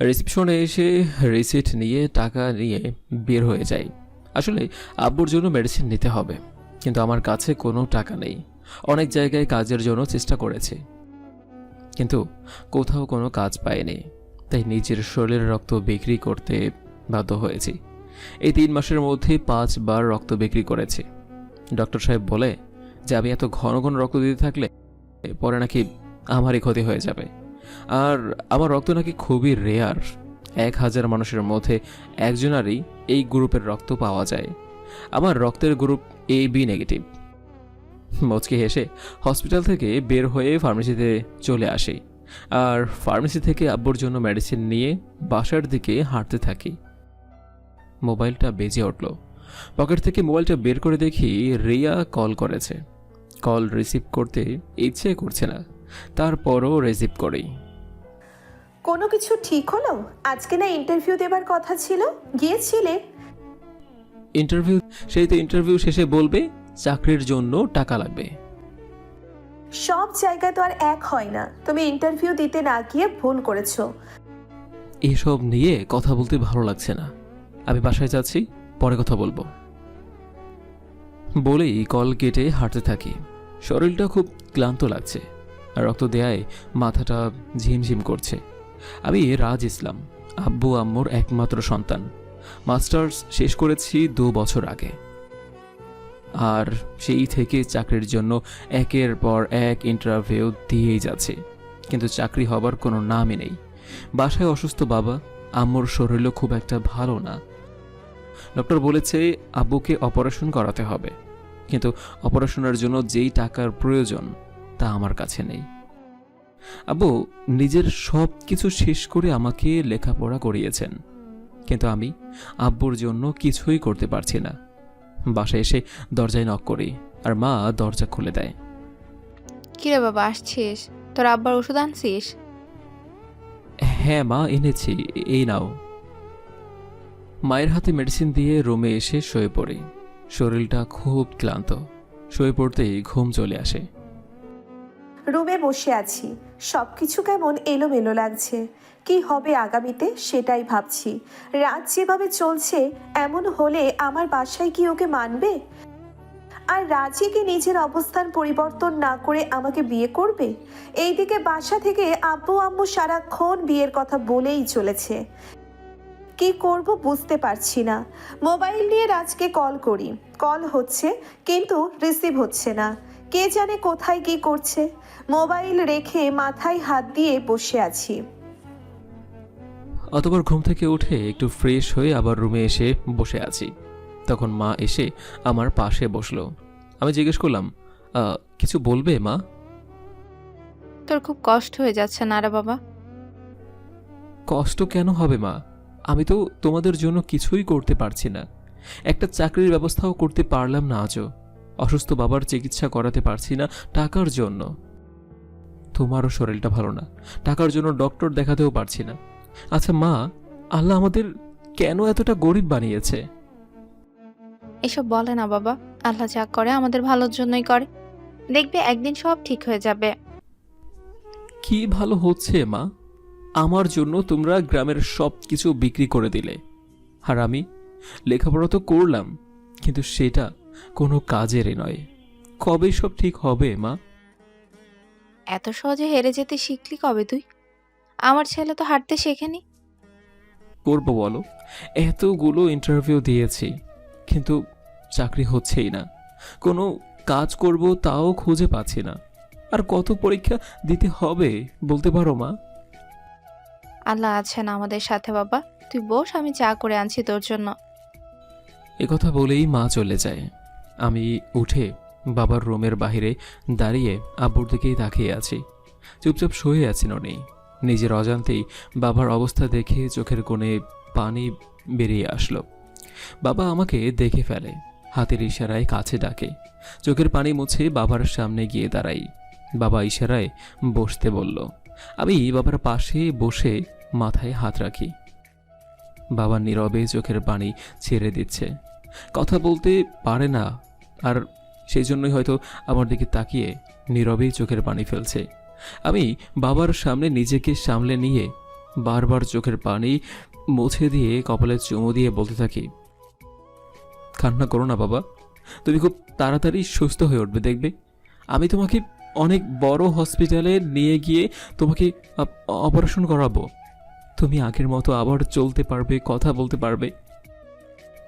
রিসিপশনে এসে রিসিট নিয়ে টাকা নিয়ে বের হয়ে যাই। আসলে আব্বুর জন্য মেডিসিন নিতে হবে, কিন্তু আমার কাছে কোনো টাকা নেই। অনেক জায়গায় কাজের জন্য চেষ্টা করেছি, কিন্তু কোথাও কোনো কাজ পাইনি। তাই নিজের শরীরের রক্ত বিক্রি করতে বাধ্য হয়েছি। এই তিন মাসের মধ্যে পাঁচবার রক্ত বিক্রি করেছি। ডক্টর সাহেব বলে, যে আমি এত ঘন ঘন রক্ত দিতে থাকলে পরে নাকি আমারই ক্ষতি হয়ে যাবে। আর আমার রক্ত নাকি খুবই রেয়ার এক হাজার মানুষের মধ্যে একজনারই এই গ্রুপের রক্ত পাওয়া যায়। আমার রক্তের গ্রুপ এ বি নেগেটিভ মচকে হেসে হসপিটাল থেকে বের হয়ে ফার্মেসিতে চলে আসি। আর ফার্মেসি থেকে আব্বুর জন্য মেডিসিন নিয়ে বাসার দিকে হাঁটতে থাকি। মোবাইলটা বেজে উঠল। পকেট থেকে মোবাইলটা বের করে দেখি রিয়া কল করেছে। কল রিসিভ করতে ইচ্ছে করছে না। তারপরও রিসিভ করি। কোনো কিছু ঠিক হলো? আজকে না ইন্টারভিউ দেবার কথা ছিল? গিয়েছিলে? ইন্টারভিউ সেই তো ইন্টারভিউ শেষে বলবে চাকরির জন্য টাকা লাগবে। সব জায়গায় তো আর এক হয় না। তুমি ইন্টারভিউ দিতে না গিয়ে ভুল করেছ। এসব নিয়ে কথা বলতে ভালো লাগছে না। আমি বাসায় যাচ্ছি পরে কথা বলব। বলেই কল কেটে হাঁটতে থাকি। শরীরটা খুব ক্লান্ত লাগছে আর রক্ত দেয়ায় মাথাটা ঝিমঝিম করছে। আমি রাজ ইসলাম, আব্বু আম্মুর একমাত্র সন্তান। মাস্টার্স শেষ করেছি দু বছর আগে। আর সেই থেকে চাকরির জন্য একের পর এক ইন্টারভিউ দিয়েই যাচ্ছে। কিন্তু চাকরি হবার কোনো নামই নেই। বাসায় অসুস্থ বাবা, আম্মুর শরীরও খুব একটা ভালো না। ডক্টর বলেছে আব্বুকে অপারেশন করাতে হবে। কিন্তু অপারেশনের জন্য যেই টাকার প্রয়োজন তা আমার কাছে নেই। আব্বু নিজের সব কিছু শেষ করে আমাকে লেখাপড়া করিয়েছেন। কিন্তু আমি আব্বুর জন্য কিছুই করতে পারছি না। বাসায় এসে দরজায় নক করি আর মা দরজা খুলে দেয়। কিরে বাবা আসছিস? তোর আব্বার ওষুধ আনছিস? হ্যাঁ মা এনেছি। এই নাও। মায়ের হাতে মেডিসিন দিয়ে রুমে এসে শুয়ে পড়ি। শরীরটা খুব ক্লান্ত। শুয়ে পড়তেই ঘুম চলে আসে। রুমে বসে আছি। সব কিছু কেমন এলোমেলো লাগছে। কি হবে আগামীতে সেটাই ভাবছি। রাত যেভাবে চলছে, এমন হলে আমার বাসায় কি ওকে মানবে? আর রাজি কি নিজের অবস্থান পরিবর্তন না করে আমাকে বিয়ে করবে? এইদিকে বাসা থেকে আব্বু আম্মু সারাক্ষণ বিয়ের কথা বলেই চলেছে। কি করব বুঝতে পারছি না। মোবাইল নিয়ে রাজকে কল করি। কল হচ্ছে, কিন্তু রিসিভ হচ্ছে না। কে জানে কোথায় কি করছে? মোবাইল রেখে মাথায় হাত দিয়ে বসে আছি। অতবার ঘুম থেকে উঠে একটু ফ্রেশ হয়ে আবার রুমে এসে বসে আছি। তখন মা এসে আমার পাশে বসল। আমি জিজ্ঞেস করলাম "আহ, কিছু বলবে মা? তোর খুব কষ্ট হয়ে যাচ্ছে না রে বাবা। কষ্ট কেন হবে মা? আমি তো তোমাদের জন্য কিছুই করতে পারছি না। একটা চাকরির ব্যবস্থাও করতে পারলাম না আজও। অসুস্থ বাবার চিকিৎসা করাতে পারছি না টাকার জন্য। তোমারও শরীরটা ভালো না। টাকার জন্য ডক্টর দেখাতেও পারছি না। আচ্ছা মা আল্লাহ আমাদের কেন এতটা গরিব বানিয়েছে? এসব বলে না বাবা। আল্লাহ যা করে আমাদের ভালোর জন্যই করে। দেখবে একদিন সব ঠিক হয়ে যাবে। কি ভালো হচ্ছে মা? আমার জন্য তোমরা গ্রামের সব কিছু বিক্রি করে দিলে। আর আমি লেখাপড়া তো করলাম কিন্তু সেটা কোনো কাজেরই নয়। কবে সব ঠিক হবে মা? এত সহজে হেরে যেতে শিখলি কবে তুই? আমার ছেলে তো হাঁটতে শেখেনি। করব বলো এতগুলো ইন্টারভিউ দিয়েছি কিন্তু চাকরি হচ্ছেই না। কোনো কাজ করব তাও খুঁজে পাচ্ছি না। আর কত পরীক্ষা দিতে হবে বলতে পারো মা? আল্লাহ আছেন আমাদের সাথে বাবা। তুই বস আমি চা করে আনছি তোর জন্য। কথা বলেই মা চলে যায়। আমি উঠে বাবার রুমের বাইরে দাঁড়িয়ে আব্বুর দিকেই তাকিয়ে আছি। চুপচাপ শুয়ে আছি ননি নিজের অজান্তেই বাবার অবস্থা দেখে চোখের কোণে পানি বেরিয়ে আসলো। বাবা আমাকে দেখে ফেলে, হাতের ইশারায় কাছে ডাকে। চোখের পানি মুছে বাবার সামনে গিয়ে দাঁড়াই। বাবা ইশারায় বসতে বলল, আমি বাবার পাশে বসে মাথায় হাত রাখি। বাবা নীরবে চোখের পানি ছেড়ে দিচ্ছে। কথা বলতে পারে না আর সেই জন্যই হয়তো আমার দিকে তাকিয়ে নীরবেই চোখের পানি ফেলছে। আমি বাবার সামনে নিজেকে সামলে নিয়ে বারবার চোখের পানি মুছে দিয়ে কপালে চুমু দিয়ে বলতে থাকি, কান্না করো না বাবা, তুমি খুব তাড়াতাড়ি সুস্থ হয়ে উঠবে, দেখবে? আমি তোমাকে অনেক বড় হসপিটালে নিয়ে গিয়ে তোমাকে অপারেশন করাবো। তুমি আগের মতো আবার চলতে পারবে, কথা বলতে পারবে।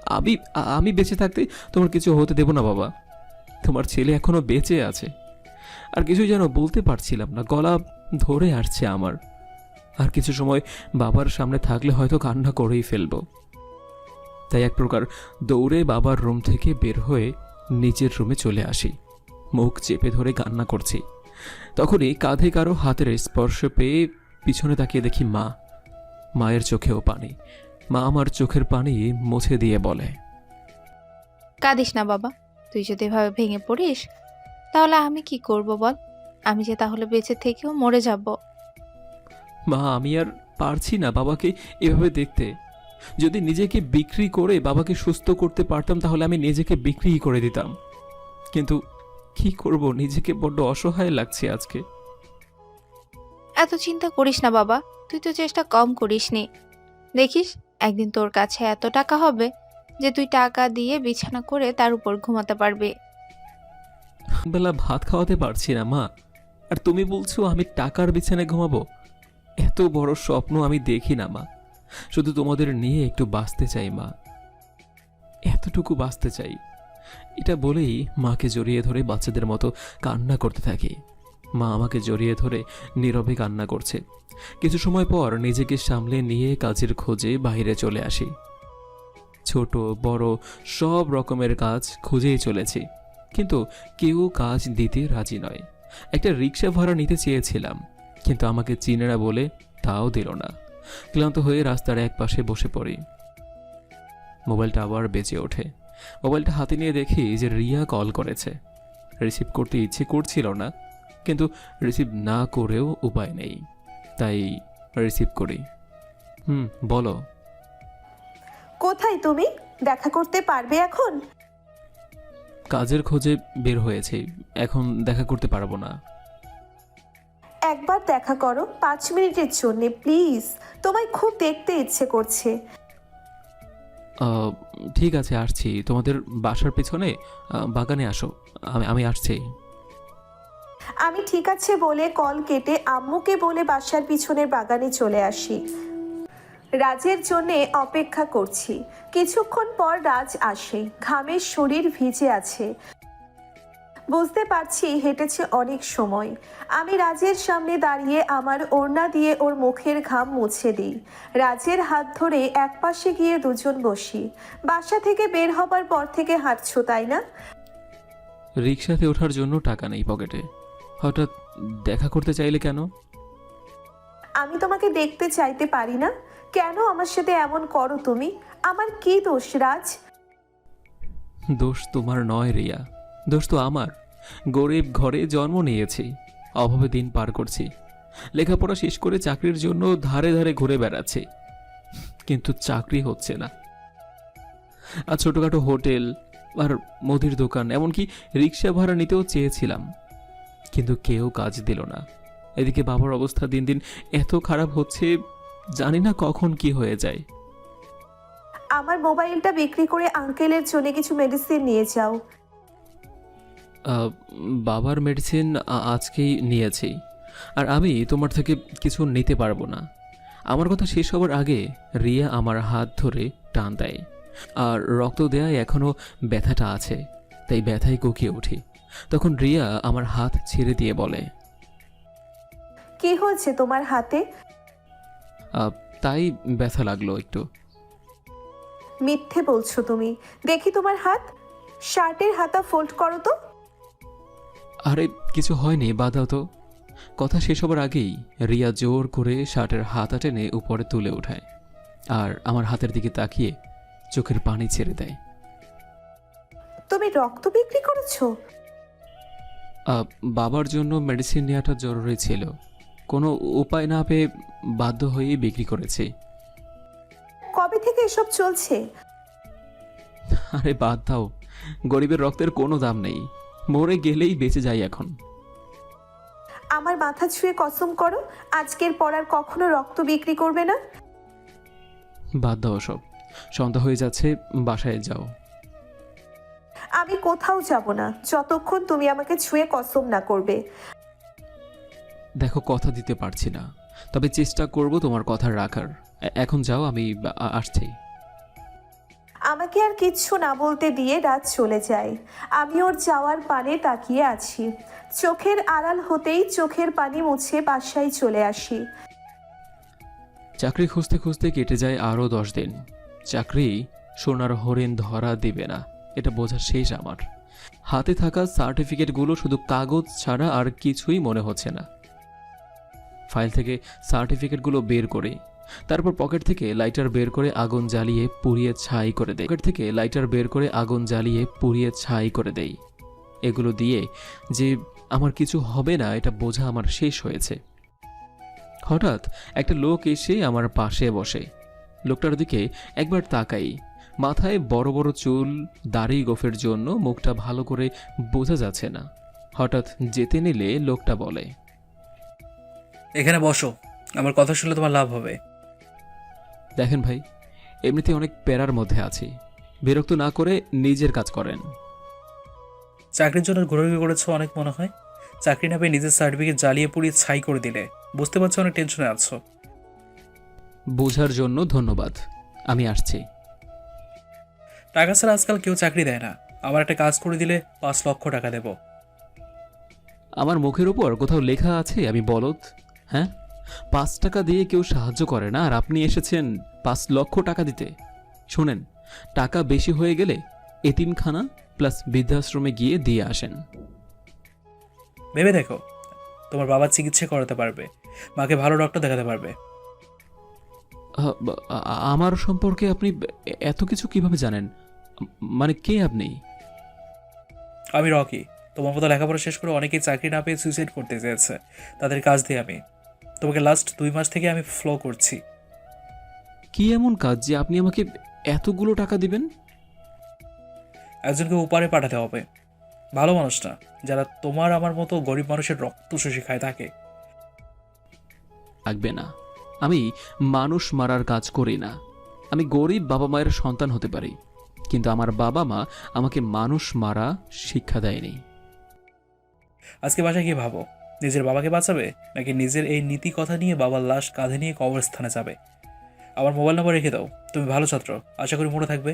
আমি আমি বেঁচে থাকতে তোমার কিছু হতে দেব না, বাবা। তোমার ছেলে এখনও বেঁচে আছে। আর কিছু যেন বলতে পারছিলাম না, গলা ধরে আসছে আমার। আর কিছু সময় বাবার সামনে থাকলে হয়তো কান্না করেই ফেলব। তাই এক প্রকার দৌড়ে বাবার রুম থেকে বের হয়ে নিজের রুমে চলে আসি। মুখ চেপে ধরে কান্না করছি। তখনই কাঁধে কারও হাতের স্পর্শ পেয়ে পিছনে তাকিয়ে দেখি মা। মায়ের চোখেও পানি। মা আমার চোখের পানি মুছে দিয়ে বলে কাঁদিস না বাবা তুই যদি এভাবে ভেঙে পড়িস তাহলে আমি কি করব বল? আমি যে তাহলে বেঁচে থেকেও মরে যাব। মা আমি আর পারছি না বাবাকে এভাবে দেখতে। যদি নিজেকে বিক্রি করে বাবাকে সুস্থ করতে পারতাম তাহলে আমি নিজেকে বিক্রি করে দিতাম। কিন্তু কি করব? নিজেকে বড্ড অসহায় লাগছে আজকে। এত চিন্তা করিস না বাবা তুই তো চেষ্টা কম করিস নি দেখিস একদিন তোর কাছে এত টাকা হবে যে তুই টাকা দিয়ে বিছানা করে তার উপর ঘুমাতে পারবি। বেলা ভাত খাওয়াতে পারছি না, মা। আর তুমি বলছো আমি টাকার বিছানায় ঘুমাবো? এত বড় স্বপ্ন আমি দেখি না, মা। শুধু তোমাদের নিয়ে একটু বাঁচতে চাই, মা। এতটুকু বাঁচতে চাই। এটা বলেই মাকে জড়িয়ে ধরে বাচ্চাদের মতো কান্না করতে থাকি। মা আমাকে জড়িয়ে ধরে নীরবে কান্না করছে। কিছু সময় পর নিজেকে সামলে নিয়ে কাজের খোঁজে বাইরে চলে আসি। ছোট, বড় সব রকমের কাজ খুঁজেই চলেছি, কিন্তু কেউ কাজ দিতে রাজি নয়। একটা রিক্সা ভাড়া নিতে চেয়েছিলাম, কিন্তু আমাকে চিনে না বলে তাও দিল না। ক্লান্ত হয়ে রাস্তার এক পাশে বসে পড়ি। মোবাইলটা আবার বেঁচে ওঠে। মোবাইলটা হাতে নিয়ে দেখি যে রিয়া কল করেছে। রিসিভ করতে ইচ্ছে করছিল না। কিন্তু রিসিভ না করেও উপায় নেই। তাই রিসিভ করি। হুম বলো। কোথায় তুমি? দেখা করতে পারবে এখন? কাজের খোঁজে বের হয়েছে। এখন দেখা করতে পারব না। একবার দেখা করো পাঁচ মিনিটের জন্য প্লিজ। তোমায় খুব দেখতে ইচ্ছে করছে। আহ, ঠিক আছে আসছি। তোমাদের বাসার পেছনে আহ, বাগানে আসো। আমি আমি আসছি। আমি ঠিক আছে বলে কল কেটে আম্মুকে বলে বাসার পিছনের বাগানে চলে আসি। রাজের জন্য অপেক্ষা করছি। কিছুক্ষণ পর রাজ আসে। ঘামের শরীর ভিজে আছে। বুঝতে পারছি হেঁটেছে অনেক সময়। আমি রাজের সামনে দাঁড়িয়ে আমার ওড়না দিয়ে ওর মুখের ঘাম মুছে দিই। রাজের হাত ধরে একপাশে গিয়ে দুজন বসি। বাসা থেকে বের হবার পর থেকে হাঁটছো, তাই না? রিক্সাতে ওঠার জন্য টাকা নেই পকেটে। হঠাৎ দেখা করতে চাইলে কেন? আমি তোমাকে দেখতে চাইতে পারি না। কেন আমার সাথে এমন করো তুমি? আমার কি দোষ রাজ? দোষ তোমার নয় রিয়া। দোষ তো আমার। গরিব ঘরে জন্ম নিয়েছি। অভাবে দিন পার করছি। লেখাপড়া শেষ করে চাকরির জন্য ধারে ধারে ঘুরে বেড়াচ্ছি। কিন্তু চাকরি হচ্ছে না। আর ছোটোখাটো হোটেল আর মুদির দোকান এমনকি রিক্সা ভাড়া নিতেও চেয়েছিলাম। কিন্তু কেউ কাজ দিল না। এদিকে বাবার অবস্থা দিন দিন এত খারাপ হচ্ছে জানি না কখন কি হয়ে যায়। আমার মোবাইলটা বিক্রি করে আঙ্কেলের জন্য কিছু মেডিসিন নিয়ে যাও। আহ, বাবার মেডিসিন আ- আজকেই নিয়েছি। আর আমি তোমার থেকে কিছু নিতে পারব না। আমার কথা শেষ হবার আগে রিয়া আমার হাত ধরে টান দেয়। আর রক্ত দেয়ায় এখনও ব্যথাটা আছে তাই ব্যথায় কুকিয়ে উঠি। তখন রিয়া আমার হাত ছেড়ে দিয়ে বলে কি হয়েছে তোমার হাতে? আহ, তাই ব্যথা লাগল একটু। মিথ্যে বলছো তুমি। দেখি তোমার হাত। শার্টের হাতা ফোল্ড করো তো। আরে কিছু হয়নি বাদাও তো। কথা শেষ হবার আগেই রিয়া জোর করে শার্টের হাতা টেনে উপরে তুলে ওঠায় আর আমার হাতের দিকে তাকিয়ে চোখের পানি ছেড়ে দেয়। তুমি রক্ত বিক্রি করেছ? বাবার জন্য মেডিসিন নেওয়াটা জরুরি ছিল। কোনো উপায় না পেয়ে বাধ্য হয়েই বিক্রি করেছি। কবে থেকে এসব চলছে? আরে বাদ দাও। গরিবের রক্তের কোনো দাম নেই। মরে গেলেই বেঁচে যাই এখন। আমার মাথা ছুঁয়ে কসম করো আজকের পর আর কখনো রক্ত বিক্রি করবে না? বাদ দাও সব সন্ধ্যা হয়ে যাচ্ছে বাসায় যাও। আমি কোথাও যাব না। যতক্ষণ তুমি আমাকে ছুঁয়ে কসম না করবে। দেখো কথা দিতে পারছি না। তবে চেষ্টা করব তোমার কথা রাখার। এ- এখন যাও আমি আ- আসছি। আমাকে আর কিচ্ছু না বলতে দিয়ে রাত চলে যায়। আমি ওর যাওয়ার পানে তাকিয়ে আছি। চোখের আড়াল হতেই চোখের পানি মুছে বাসায় চলে আসি। চাকরি খুঁজতে খুঁজতে কেটে যায় আরও দশ দিন। চাকরি সোনার হরিণ ধরা দিবে না। এটা বোঝা শেষ আমার। হাতে থাকা সার্টিফিকেটগুলো শুধু কাগজ ছাড়া আর কিছুই মনে হচ্ছে না। ফাইল থেকে সার্টিফিকেটগুলো বের করে, তারপর পকেট থেকে লাইটার বের করে আগুন জ্বালিয়ে পুড়িয়ে ছাই করে দেয় পকেট থেকে লাইটার বের করে আগুন জ্বালিয়ে পুড়িয়ে ছাই করে দেই। এগুলো দিয়ে যে আমার কিছু হবে না, এটা বোঝা আমার শেষ হয়েছে। হঠাৎ একটা লোক এসে আমার পাশে বসে। লোকটার দিকে একবার তাকাই মাথায় বড় বড় চুল দাড়ি গোফের জন্য মুখটা ভালো করে বোঝা যাচ্ছে না। হঠাৎ যেতে নিলে লোকটা বলে এখানে বসো আমার কথা শুনলে তোমার লাভ হবে। দেখেন ভাই এমনিতে অনেক প্যারার মধ্যে আছি। বিরক্ত না করে নিজের কাজ করেন। চাকরির জন্য ঘোরাঘুরি করেছ অনেক মনে হয়? চাকরি না পেয়ে নিজের সার্টিফিকেট জ্বালিয়ে পুড়িয়ে ছাই করে দিলে বুঝতে পারছ অনেক টেনশনে আছো। বোঝার জন্য ধন্যবাদ। আমি আসছি। টাকা ছাড়া আজকাল কেউ চাকরি দেয় না। আমার একটা কাজ করে দিলে পাঁচ লক্ষ টাকা দেবো। আমার মুখের উপর কোথাও লেখা আছে আমি বলদ। হ্যাঁ? পাঁচ টাকা দিয়ে কেউ সাহায্য করে না আর আপনি এসেছেন পাঁচ লক্ষ টাকা দিতে। শোনেন টাকা বেশি হয়ে গেলে এতিমখানা প্লাস বৃদ্ধাশ্রমে গিয়ে দিয়ে আসেন। ভেবে দেখো তোমার বাবার চিকিৎসা করাতে পারবে মাকে ভালো ডক্টর দেখাতে পারবে। আমার সম্পর্কে আপনি এত কিছু কীভাবে জানেন? মানে কে আপনি? আমি রকি। তোমার মতো লেখাপড়া শেষ করে অনেকেই চাকরি না পেয়ে সুইসাইড করতে চেয়েছে। তাদের কাজ দিয়ে আমি। তোমাকে লাস্ট দুই মাস থেকে আমি ফ্লো করছি। কি এমন কাজ যে আপনি আমাকে এতগুলো টাকা দিবেন? একজনকে উপারে পাঠাতে হবে। ভালো মানুষ না যারা তোমার আমার মতো গরিব মানুষের রক্ত শোষী খায় তাকে। লাগবে না। আমি মানুষ মারার কাজ করি না। আমি গরিব বাবা মায়ের সন্তান হতে পারি কিন্তু আমার বাবা মা আমাকে মানুষ মারা শিক্ষা দেয়নি। আজকে বাসায় গিয়ে ভাবো নিজের বাবাকে বাঁচাবে নাকি নিজের এই নীতি কথা নিয়ে বাবার লাশ কাঁধে নিয়ে কবরস্থানে যাবে? আমার মোবাইল নম্বর রেখে দাও তুমি ভালো ছাত্র আশা করি মনে থাকবে।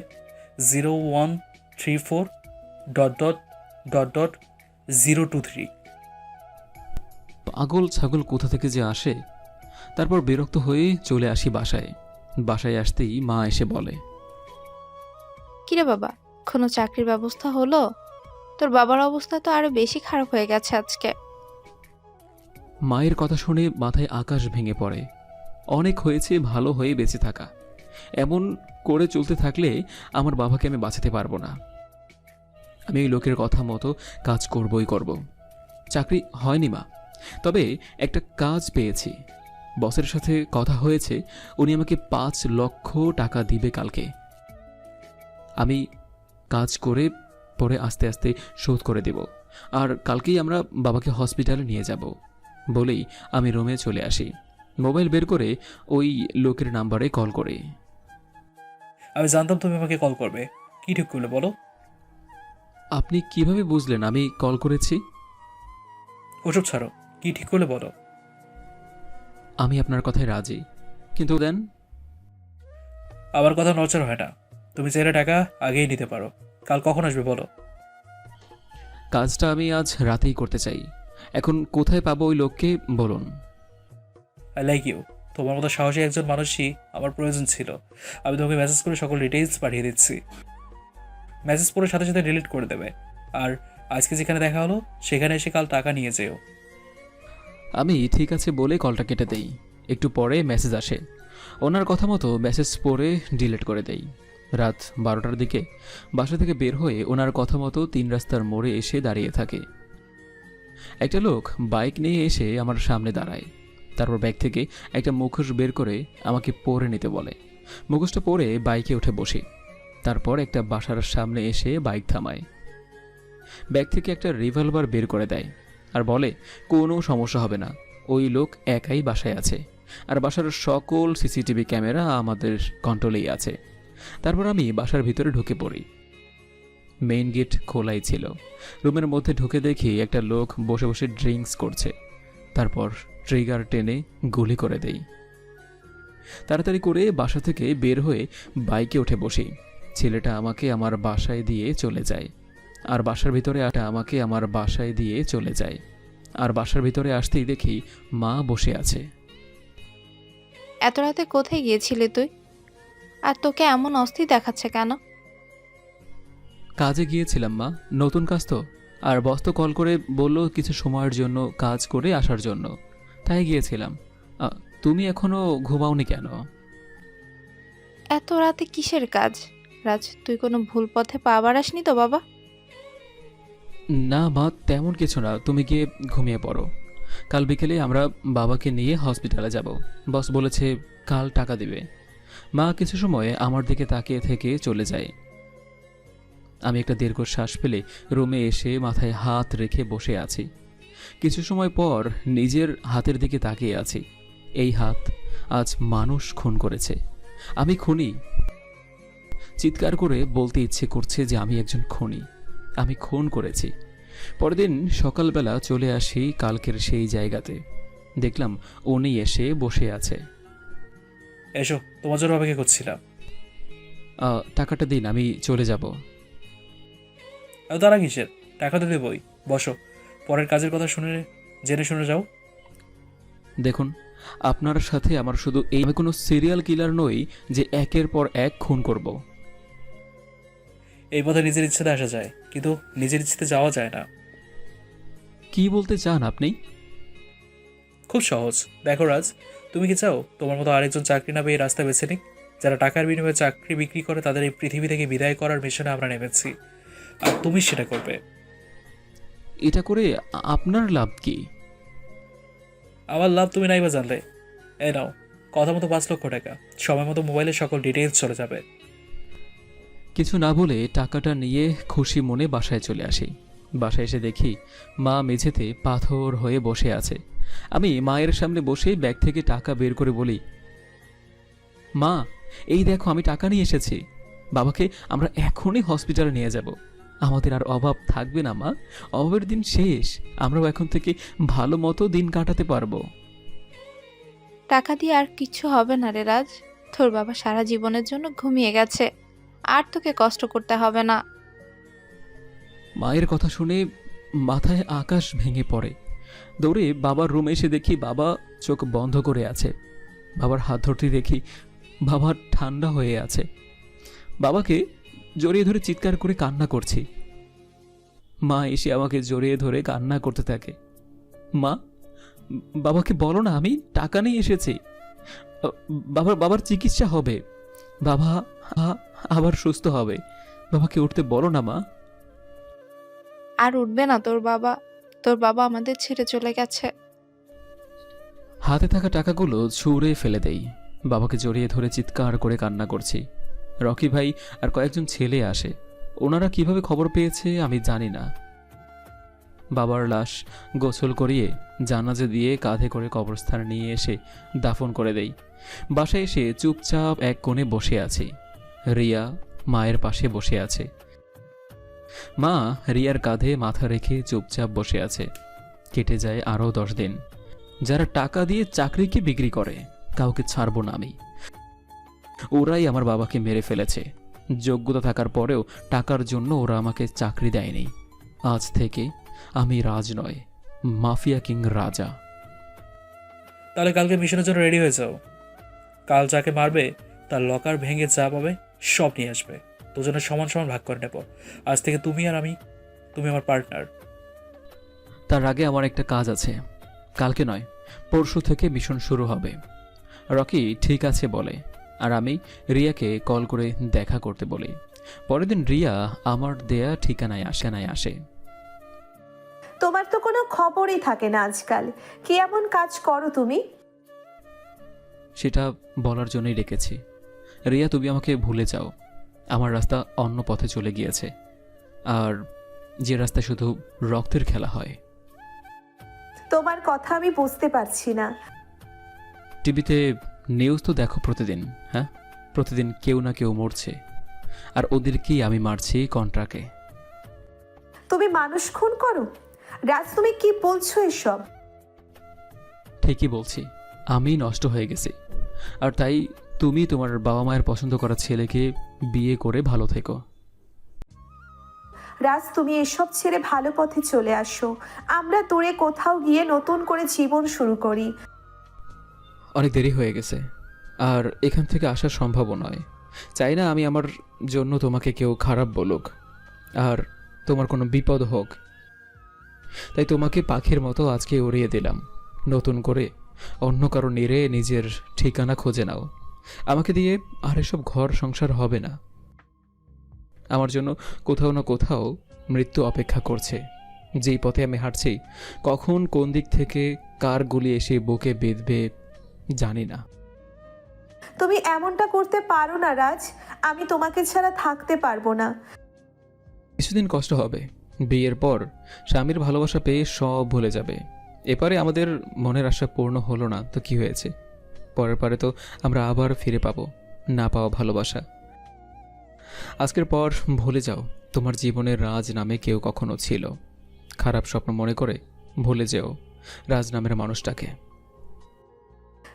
Zero one three four dot dot dot dot zero two three. পাগল ছাগল কোথা থেকে যে আসে তারপর বিরক্ত হয়ে চলে আসি বাসায়। বাসায় আসতেই মা এসে বলে কিরে বাবা কোনো চাকরির ব্যবস্থা হলো? তোর বাবার অবস্থা তো আরও বেশি খারাপ হয়ে গেছে আজকে। মায়ের কথা শুনে মাথায় আকাশ ভেঙে পড়ে। অনেক হয়েছে ভালো হয়ে বেঁচে থাকা। এমন করে চলতে থাকলে আমার বাবাকে আমি বাঁচাতে পারব না। আমি ওই লোকের কথা মতো কাজ করবই করব। চাকরি হয়নি মা। তবে একটা কাজ পেয়েছি। বসের সাথে কথা হয়েছে উনি আমাকে পাঁচ লক্ষ টাকা দিবে কালকে। আমি কাজ করে পরে আস্তে আস্তে শোধ করে দেব আর কালকেই আমরা বাবাকে হসপিটালে নিয়ে যাব বলেই আমি রুমে চলে আসি। মোবাইল বের করে ওই লোকের নাম্বারে কল করে। আমি জানতাম তুমি আমাকে কল করবে। কি ঠিক করলে বলো? আপনি কীভাবে বুঝলেন আমি কল করেছি? ওসব ছাড়ো কি ঠিক করলে বলো? আমি আপনার কথায় রাজি। কিন্তু দেন? আমার কথা নচর হয় না। তুমি চাইলে টাকা আগেই নিতে পারো। কাল কখন আসবে বলো? কাজটা আমি আজ রাতেই করতে চাই। এখন কোথায় পাবো ওই লোককে বলুন। আই লাইক ইউ তোমার মতো সাহসী একজন মানুষই আমার প্রয়োজন ছিল। আমি তোমাকে মেসেজ করে সকল ডিটেইলস পাঠিয়ে দিচ্ছি। মেসেজ পড়ে সাথে সাথে ডিলিট করে দেবে। আর আজকে যেখানে দেখা হলো সেখানে এসে কাল টাকা নিয়ে যেও। আমি ঠিক আছে বলে কলটা কেটে দেই। একটু পরে মেসেজ আসে। ওনার কথা মতো মেসেজ পড়ে ডিলিট করে দেই। রাত বারোটার দিকে বাসা থেকে বের হয়ে ওনার কথা মতো তিন রাস্তার মোড়ে এসে দাঁড়িয়ে থাকে। একটা লোক বাইক নিয়ে এসে আমার সামনে দাঁড়ায়। তারপর ব্যাগ থেকে একটা মুখোশ বের করে আমাকে পরে নিতে বলে। মুখোশটা পরে বাইকে উঠে বসি। তারপর একটা বাসার সামনে এসে বাইক থামায়। ব্যাগ থেকে একটা রিভলভার বের করে দেয়। আর বলে, কোনো সমস্যা হবে না। ওই লোক একাই বাসায় আছে। আর বাসার সকল সিসিটিভি ক্যামেরা আমাদের কন্ট্রোলেই আছে। তারপর আমি বাসার ভিতরে ঢুকে পড়ি। মেইন গেট খোলাই ছিল। রুমের মধ্যে ঢুকে দেখি একটা লোক বসে বসে ড্রিঙ্কস করছে। তারপর ট্রিগার টেনে গুলি করে দেই। তাড়াতাড়ি করে বাসা থেকে বের হয়ে বাইকে উঠে বসি। ছেলেটা আমাকে আমার বাসায় দিয়ে চলে যায়। আর বাসার ভিতরে আটা আমাকে আমার বাসায় দিয়ে চলে যায়। আর বাসার ভিতরে আসতেই দেখি মা বসে আছে। এত রাতে কোথায় গিয়েছিলি তুই? আর তোকে এমন অস্থির দেখাচ্ছে কেন? কাজে গিয়েছিলাম মা নতুন কাজ তো। আর বস তো কল করে বলল কিছু সময়ের জন্য কাজ করে আসার জন্য। তাই গিয়েছিলাম। আ, তুমি এখনও ঘুমাওনি কেন? এত রাতে কিসের কাজ? রাজ তুই কোনো ভুল পথে পা বাড়াসনি তো বাবা? না, মা, তেমন কিছু না। তুমি গিয়ে ঘুমিয়ে পড়ো। কাল বিকেলে আমরা বাবাকে নিয়ে হসপিটালে যাব। বস বলেছে, কাল টাকা দিবে। মা কিছু সময় আমার দিকে তাকিয়ে থেকে চলে যায়। আমি একটা দীর্ঘশ্বাস ফেলে রুমে এসে মাথায় হাত রেখে বসে আছি। কিছু সময় পর নিজের হাতের দিকে তাকিয়ে আছি। এই হাত আজ মানুষ খুন করেছে। আমি খুনি। চিৎকার করে বলতে ইচ্ছে করছে যে আমি একজন খুনি। আমি খুন করেছি। পরের দিন সকালবেলা চলে আসি কালকের সেই জায়গাতে। দেখলাম উনি এসে বসে আছে। এসো তোমার জন্য অপেক্ষা করছিলাম। আহ, টাকাটা দিন আমি চলে যাব। আর তারা কিসের? টাকা তো দেবই। বসো। পরের কাজের কথা শুনে জেনে শুনে যাও। দেখুন আপনার সাথে আমার শুধু এই আমি কোনো সিরিয়াল কিলার নই যে একের পর এক খুন করব। এই পথে নিজের ইচ্ছাতে আসা যায় কিন্তু নিজের ইচ্ছাতে যাওয়া যায় না। কি বলতে চান আপনি? খুব সহজ। দেখো রাজ তুমি কি চাও তোমার মতো আরেকজন চাকরি না পেয়ে এই রাস্তা বেছে নিক? যারা টাকার বিনিময়ে চাকরি বিক্রি করে তাদের এই পৃথিবী থেকে বিদায় করার মিশনে আমরা নেমেছি। আর তুমি সেটা করবে। এটা করে আ- আপনার লাভ কি? আমার লাভ তুমি নাই বা জানলে। এ নাও কথা মতো পাঁচ লক্ষ টাকা। সময় মতো মোবাইলের সকল ডিটেলস চলে যাবে। কিছু না বলে টাকাটা নিয়ে খুশি মনে বাসায় চলে আসি। বাসায় এসে দেখি মা মেঝেতে পাথর হয়ে বসে আছে। আমি মায়ের সামনে বসে ব্যাগ থেকে টাকা বের করে বলি, মা, এই দেখো আমি টাকা নিয়ে এসেছি। বাবাকে আমরা এখনই হসপিটালে নিয়ে যাব। আমাদের আর অভাব থাকবে না, মা। অভাবের দিন শেষ। আমরাও এখন থেকে ভালো মতো দিন কাটাতে পারব। টাকা দিয়ে আর কিছু হবে না রে রাজ। তোর বাবা সারা জীবনের জন্য ঘুমিয়ে গেছে। আর তোকে কষ্ট করতে হবে না। মায়ের কথা শুনে মাথায় আকাশ ভেঙে পড়ে। দৌড়ে বাবার রুমে এসে দেখি বাবা চোখ বন্ধ করে আছে। বাবার হাত ধরতে দেখি বাবা ঠান্ডা হয়ে আছে। বাবাকে জড়িয়ে ধরে চিৎকার করে কান্না করছি। মা এসে আমাকে জড়িয়ে ধরে কান্না করতে থাকে। মা, বাবাকে বলো না, আমি টাকা নিয়ে এসেছি। বাবার বাবার চিকিৎসা হবে। বাবা আবার সুস্থ হবে। বাবাকে উঠতে বলো না মা। আর উঠবে না তোর বাবা। তোর বাবা আমাদের ছেড়ে চলে গেছে। হাতে থাকা টাকাগুলো ছুঁড়ে ফেলে দেই। বাবাকে জড়িয়ে ধরে চিৎকার করে কান্না করছি। রকি ভাই আর কয়েকজন ছেলে আসে। ওনারা কীভাবে খবর পেয়েছে আমি জানি না। বাবার লাশ গোসল করিয়ে জানাজে দিয়ে কাঁধে করে কবরস্থানে নিয়ে এসে দাফন করে দেই। বাসায় এসে চুপচাপ এক কোণে বসে আছি। রিয়া মায়ের পাশে বসে আছে। মা রিয়ার কাঁধে মাথা রেখে চুপচাপ বসে আছে। কেটে যায় আরও দশ দিন। যারা টাকা দিয়ে চাকরিকে বিক্রি করে, কাউকে ছাড়বো না আমি। ওরাই আমার বাবাকে মেরে ফেলেছে। যোগ্যতা থাকার পরেও টাকার জন্য ওরা আমাকে চাকরি দেয়নি। আজ থেকে আমি রাজ নয়, মাফিয়া কিং রাজা। তাহলে কালকে মিশনের জন্য রেডি হয়ে যাও। কাল যাকে মারবে, তার লকার ভেঙে যা পাবে। সব নিয়ে আসবে। দুজনের সমান সমান ভাগ করে নেব। আজ থেকে তুমি আর আমি তুমি আমার পার্টনার তার আগে আমার একটা কাজ আছে। কালকে নয় পরশু থেকে মিশন শুরু হবে। রকি ঠিক আছে বলে আর আমি রিয়াকে কল করে দেখা করতে বলি। পরের দিন রিয়া আমার দেয়া ঠিকানায় আসানায় আসে। তোমার তো কোনো খবরই থাকে না আজকাল। কি এমন কাজ করো তুমি? সেটা বলার জন্যই রেখেছি রিয়া তুমি আমাকে ভুলে যাও। আমার রাস্তা অন্য পথে চলে গিয়েছে। আর যে রাস্তায় শুধু রক্তের খেলা হয়। তোমার কথা আমি বুঝতে পারছি না। টিভিতে নিউজ তো দেখো প্রতিদিন হ্যাঁ? প্রতিদিন কেউ না কেউ মরছে। আর ওদেরকেই আমি মারছি কন্ট্রাকে তুমি মানুষ খুন করো? রাজ তুমি কি বলছো এসব? ঠিকই বলছি। আমি নষ্ট হয়ে গেছি। আর তাই তুমি তোমার বাবা মায়ের পছন্দ করা ছেলেকে বিয়ে করে ভালো থেকো। রাজ তুমি এসব ছেড়ে ভালো পথে চলে আসো। আমরা তোরে কোথাও গিয়ে নতুন করে জীবন শুরু করি। অনেক দেরি হয়ে গেছে আর এখান থেকে আসা সম্ভবও নয়। চাই না আমি আমার জন্য তোমাকে কেউ খারাপ বলুক আর তোমার কোনো বিপদ হোক। তাই তোমাকে পাখির মতো আজকে উড়িয়ে দিলাম। নতুন করে অন্য কারও নেড়ে নিজের ঠিকানা খুঁজে নাও। আমাকে দিয়ে আর এসব ঘর সংসার হবে না। আমার জন্য কোথাও না কোথাও মৃত্যু অপেক্ষা করছে। যেই পথে আমি হাঁটছি কখন কোন দিক থেকে কার গুলি এসে বুকে বেঁধবে জানি না। তুমি এমনটা করতে পারো না রাজ। আমি তোমাকে ছাড়া থাকতে পারব না। কিছুদিন কষ্ট হবে। বিয়ের পর স্বামীর ভালোবাসা পেয়ে সব ভুলে যাবে। এপারে আমাদের মনের আশা পূর্ণ হলো না তো কি হয়েছে? পরের পারে তো আমরা আবার ফিরে পাবো না পাওয়া ভালোবাসা। আজকের পর ভুলে যাও তোমার জীবনের রাজ নামে কেউ কখনো ছিল। খারাপ স্বপ্ন মনে করে ভুলে যেও রাজ নামের মানুষটাকে।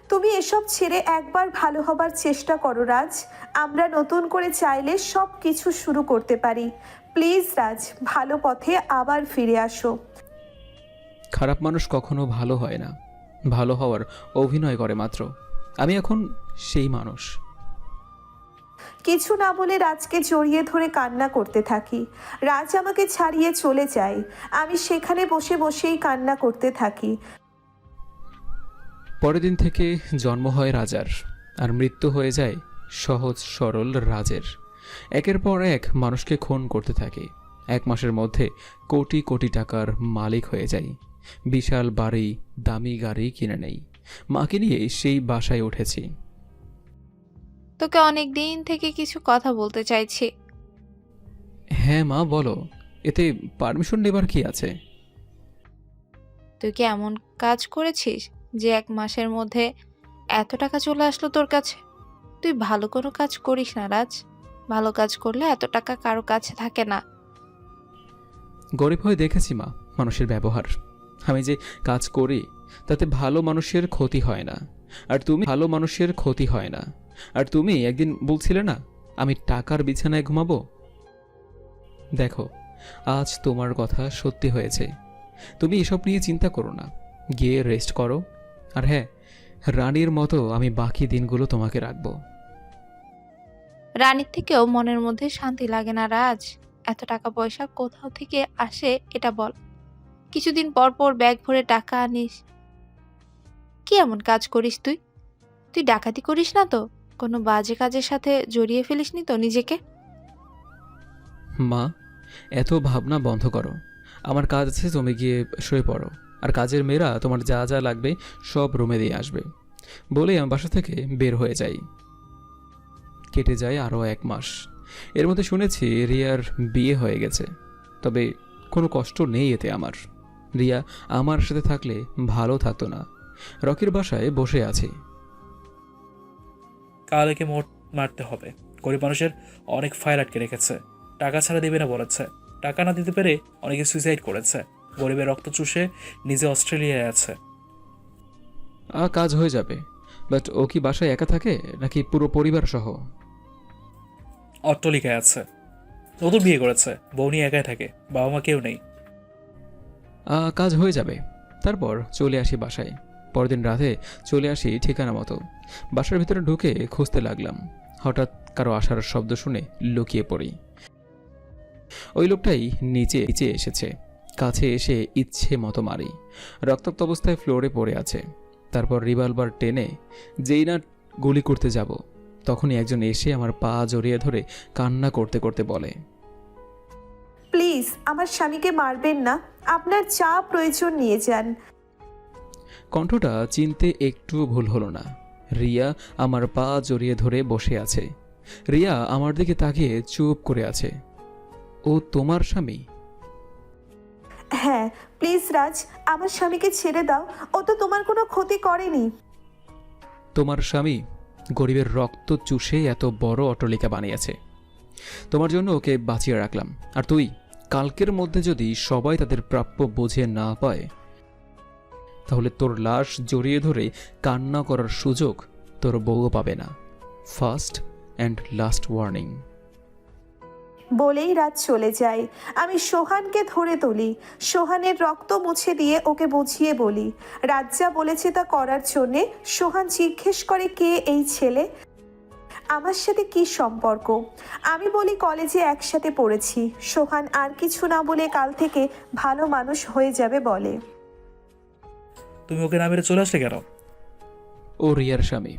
তুমি এসব ছেড়ে একবার ভালো হবার চেষ্টা করো রাজ। আমরা নতুন করে চাইলে সব কিছু শুরু করতে পারি। প্লিজ রাজ ভালো পথে আবার ফিরে আসো। খারাপ মানুষ কখনো ভালো হয় না। ভালো হওয়ার অভিনয় করে মাত্র। আমি এখন সেই মানুষ। কিছু না বলে রাজকে জড়িয়ে ধরে কান্না করতে থাকি। রাজ আমাকে ছাড়িয়ে চলে যায়। আমি সেখানে বসে বসেই কান্না করতে থাকি। পরের দিন থেকে জন্ম হয় রাজার আর মৃত্যু হয়ে যায় সহজ সরল রাজের। একের পর এক মানুষকে খুন করতে থাকে। এক মাসের মধ্যে কোটি কোটি টাকার মালিক হয়ে যায় বিশাল বাড়ি দামি গাড়ি কিনে নেই। মাকে নিয়ে সেই বাসায় উঠেছি। তোকে অনেক দিন থেকে কিছু কথা বলতে চাইছি। হ্যাঁ মা বলো। এতে পারমিশন নেবার কি আছে? তুই কি এমন কাজ করেছিস যে এক মাসের মধ্যে এত টাকা চলে আসলো তোর কাছে? তুই ভালো কোনো কাজ করিস না রাজ। ভালো কাজ করলে এত টাকা কারও কাছে থাকে না। গরিব হয়ে দেখেছি মা মানুষের ব্যবহার। আমি যে কাজ করি তাতে ভালো মানুষের ক্ষতি হয় না। আর তুমি ভালো মানুষের ক্ষতি হয় না। আর তুমি একদিন বলছিলে না, আমি টাকার বিছানায় ঘুমাবো? দেখো, আজ তোমার কথা সত্যি হয়েছে। তুমি এসব নিয়ে চিন্তা করো না। গিয়ে রেস্ট করো। আর হ্যাঁ রানীর মতো আমি বাকি দিনগুলো তোমাকে রাখব। রানীর থেকেও মনের মধ্যে শান্তি লাগে না রাজ। এত টাকা পয়সা কোথাও থেকে আসে, এটা বল। কিছুদিন পর পর ব্যাগ ভরে টাকা আনিস কি এমন কাজ করিস তুই? তুই ডাকাতি করিস না তো? কোনো বাজে কাজের সাথে জড়িয়ে ফেলিসনি তো নিজেকে? মা, এত ভাবনা বন্ধ করো। আমার কাজ আছে তুমি গিয়ে শুয়ে পড়ো। আর কাজের মেয়েরা তোমার যা যা লাগবে সব রুমে দিয়ে আসবে। বলেই আমি বাসা থেকে বের হয়ে যাই। কেটে যায় আরও এক মাস। এর মধ্যে শুনেছি রিয়ার বিয়ে হয়ে গেছে। তবে কোনো কষ্ট নেই এতে আমার। রিয়া আমার সাথে থাকলে ভালো থাকতো না। রকির বাসায় বসে আছি। কাল একে মোট মারতে হবে। গরিব মানুষের অনেক ফাইল আটকে রেখেছে। টাকা ছাড়া দেবে না বলেছে। টাকা না দিতে পেরে অনেকে সুইসাইড করেছে। গরিবের রক্ত চুষে নিজে অস্ট্রেলিয়ায় আছে। আ কাজ হয়ে যাবে। বাট ও কি বাসায় একা থাকে নাকি পুরো পরিবার সহ অট্টলিকায় আছে। নতুন বিয়ে করেছে। বউ নিয়ে একাই থাকে। বাবা মা কেউ নেই। আ, কাজ হয়ে যাবে। তারপর চলে আসি বাসায়। পরদিন রাতে চলে আসি ঠিকানা মতো। বাসার ভিতরে ঢুকে খুঁজতে লাগলাম। হঠাৎ কারও আসার শব্দ শুনে লুকিয়ে পড়ি। ওই লোকটাই নিচে নিচে এসেছে। কাছে এসে ইচ্ছে মতো মারি। রক্তাক্ত অবস্থায় ফ্লোরে পড়ে আছে। তারপর রিভলভার টেনে, যেই না গুলি করতে যাব। তখনই একজন এসে আমার পা জড়িয়ে ধরে কান্না করতে করতে বলে, প্লিজ, আমার স্বামীকে মারবেন না। আপনার চা প্রয়োজন নিয়ে যান। কণ্ঠটা চিনতে একটু ভুল হলো না। রিয়া আমার পা জড়িয়ে ধরে বসে আছে। রিয়া আমার দিকে তাকিয়ে চুপ করে আছে। ও তোমার স্বামী? হ্যাঁ প্লিজ রাজ আমার স্বামীকে ছেড়ে দাও। ও তো তোমার কোনো ক্ষতি করেনি। তোমার স্বামী গরিবের রক্ত চুষে এত বড় অট্টলিকা বানিয়েছে। তোমার জন্য ওকে বাঁচিয়ে রাখলাম। আর তুই কালকের মধ্যে যদি সবাই তাদের প্রাপ্য বুঝে না পায় তাহলে তোর লাশ জড়িয়ে ধরে কান্না করার সুযোগ তোর বউও পাবে না। ফার্স্ট অ্যান্ড লাস্ট ওয়ার্নিং বলেই রাত চলে যায়। আমি সোহানকে ধরে তুলি। সোহানের রক্ত মুছে দিয়ে ওকে বুঝিয়ে বলি, রাত যা বলেছে তা করার জন্যে সোহান জিজ্ঞেস করে কে এই ছেলে? আমার সাথে কি সম্পর্ক? আমি বলি কলেজে একসাথে পড়েছি। সোহান আর কিছু না বলে কাল থেকে ভালো মানুষ হয়ে যাবে বলে। তুমি ওকে না মেরে চলে আসলে কেন? ও রিয়ার স্বামী।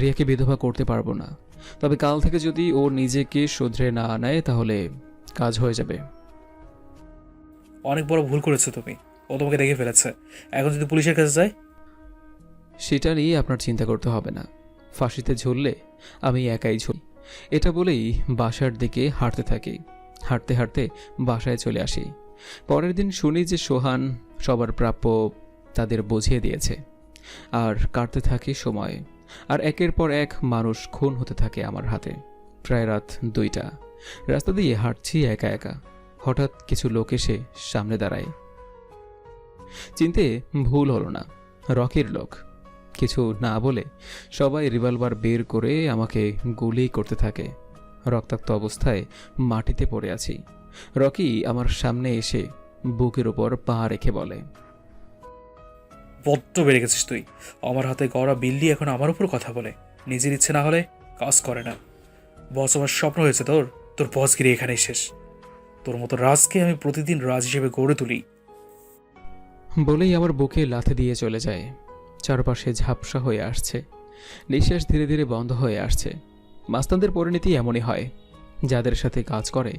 রিয়াকে বিধবা করতে পারব না। তবে কাল থেকে যদি ও নিজেকে শুধরে না নেয় তাহলে কাজ হয়ে যাবে। অনেক বড় ভুল করেছ তুমি। ও তোমাকে দেখে ফেলেছে। এখন যদি পুলিশের কাছে যায়? সেটা নিয়ে আপনার চিন্তা করতে হবে না। ফাঁসিতে ঝুললে আমি একাই ঝুলি। এটা বলেই বাসার দিকে হাঁটতে থাকি। হাঁটতে হাঁটতে বাসায় চলে আসি। পরের দিন শুনি যে সোহান সবার প্রাপ্য তাদের বুঝিয়ে দিয়েছে। আর কাটতে থাকে সময়। আর একের পর এক মানুষ খুন হতে থাকে আমার হাতে। প্রায় রাত দুইটা। রাস্তা দিয়ে হাঁটছি একা একা। হঠাৎ কিছু লোক এসে সামনে দাঁড়ায়। চিনতে ভুল হলো না। রকির লোক। কিছু না বলে সবাই রিভলভার বের করে আমাকে গুলি করতে থাকে। রক্তাক্ত অবস্থায় মাটিতে পড়ে আছি। রকি আমার সামনে এসে বুকের ওপর পা রেখে বলে বড্ড বেড়ে গেছিস তুই। আমার হাতে গড়া বিল্লি এখন আমার উপর কথা বলে। নিজের ইচ্ছে না হলে কাজ করে না। বস, আমার স্বপ্ন হয়েছে তোর। তোর বসগিরি এখানেই শেষ। তোর মতো রাজকে আমি প্রতিদিন রাজ হিসেবে গড়ে তুলি। বলেই আমার বুকে লাথে দিয়ে চলে যায়। চারপাশে ঝাপসা হয়ে আসছে। নিঃশ্বাস ধীরে ধীরে বন্ধ হয়ে আসছে। মাস্তানদের পরিণতি এমনই হয়, যাদের সাথে কাজ করে।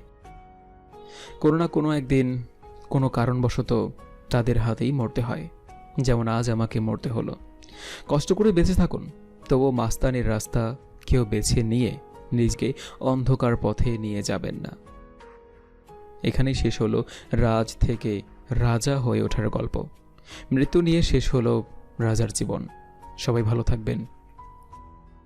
কোনো না কোনো একদিন কোনো কারণবশত তাদের হাতেই মরতে হয়। যেমন আজ আমাকে মরতে হলো। কষ্ট করে বেঁচে থাকুন, তবুও মাস্তানির রাস্তা কেউ বেছে নিয়ে নিজকে অন্ধকার পথে নিয়ে যাবেন না। এখানেই শেষ হলো রাজ থেকে রাজা হয়ে ওঠার গল্প। মৃত্যু নিয়ে শেষ হলো রাজার জীবন। সবাই ভালো থাকবেন।